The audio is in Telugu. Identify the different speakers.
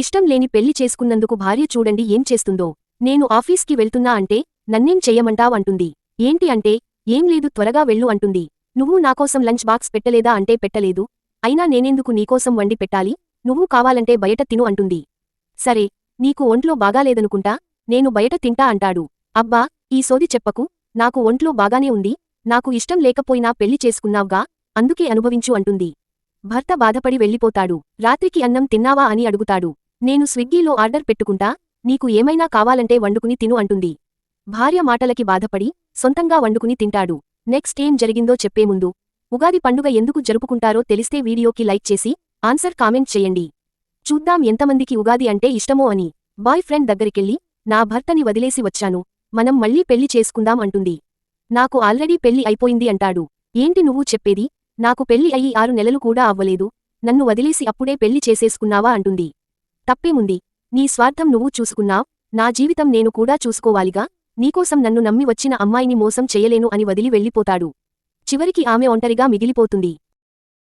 Speaker 1: ఇష్టం లేని పెళ్ళి చేసుకున్నందుకు భార్య చూడండి ఏం చేస్తుందో. నేను ఆఫీస్కి వెళ్తున్నా అంటే నన్నేం చెయ్యమంటావ్ అంటుంది. ఏంటి అంటే ఏం లేదు త్వరగా వెళ్ళు అంటుంది. నువ్వు నాకోసం లంచ్ బాక్స్ పెట్టలేదా అంటే పెట్టలేదు. అయినా నేనెందుకు నీకోసం వండి పెట్టాలి? నువ్వు కావాలంటే బయట తిను అంటుంది. సరే నీకు ఒంట్లో బాగాలేదనుకుంటా? నేను బయట తింటా అంటాడు. అబ్బా ఈ సోది చెప్పకు. నాకు ఒంట్లో బాగానే ఉంది. నాకు ఇష్టం లేకపోయినా పెళ్ళి చేసుకున్నావ్గా? అందుకే అనుభవించు అంటుంది. భర్త బాధపడి వెళ్ళిపోతాడు. రాత్రికి అన్నం తిన్నావా అని అడుగుతాడు. నేను స్విగ్గీలో ఆర్డర్ పెట్టుకుంటా నీకు ఏమైనా కావాలంటే వండుకుని తిను అంటుంది. భార్య మాటలకి బాధపడి సొంతంగా వండుకుని తింటాడు. నెక్స్ట్ ఏం జరిగిందో చెప్పే ముందు ఉగాది పండుగ ఎందుకు జరుపుకుంటారో తెలిస్తే వీడియోకి లైక్ చేసి ఆన్సర్ కామెంట్ చేయండి. చూద్దాం ఎంతమందికి ఉగాది అంటే ఇష్టమో అని. బాయ్ ఫ్రెండ్ దగ్గరికెళ్ళి నా భర్తని వదిలేసి వచ్చాను మనం మళ్ళీ పెళ్ళి చేసుకుందాం అంటుంది. నాకు ఆల్రెడీ పెళ్ళి అయిపోయింది అంటాడు. ఏంటి నువ్వు చెప్పేది? నాకు పెళ్ళి అయ్యి ఆరు నెలలు కూడా అవ్వలేదు నన్ను వదిలేసి అప్పుడే పెళ్ళి చేసేసుకున్నావా అంటుంది. తప్పేముంది? నీ స్వార్థం నువ్వు చూసుకున్నావ్. నా జీవితం నేను కూడా చూసుకోవాలిగా. నీకోసం నన్ను నమ్మి వచ్చిన అమ్మాయిని మోసం చేయలేను అని వదిలి వెళ్ళిపోతాడు. చివరికి ఆమె ఒంటరిగా మిగిలిపోతుంది.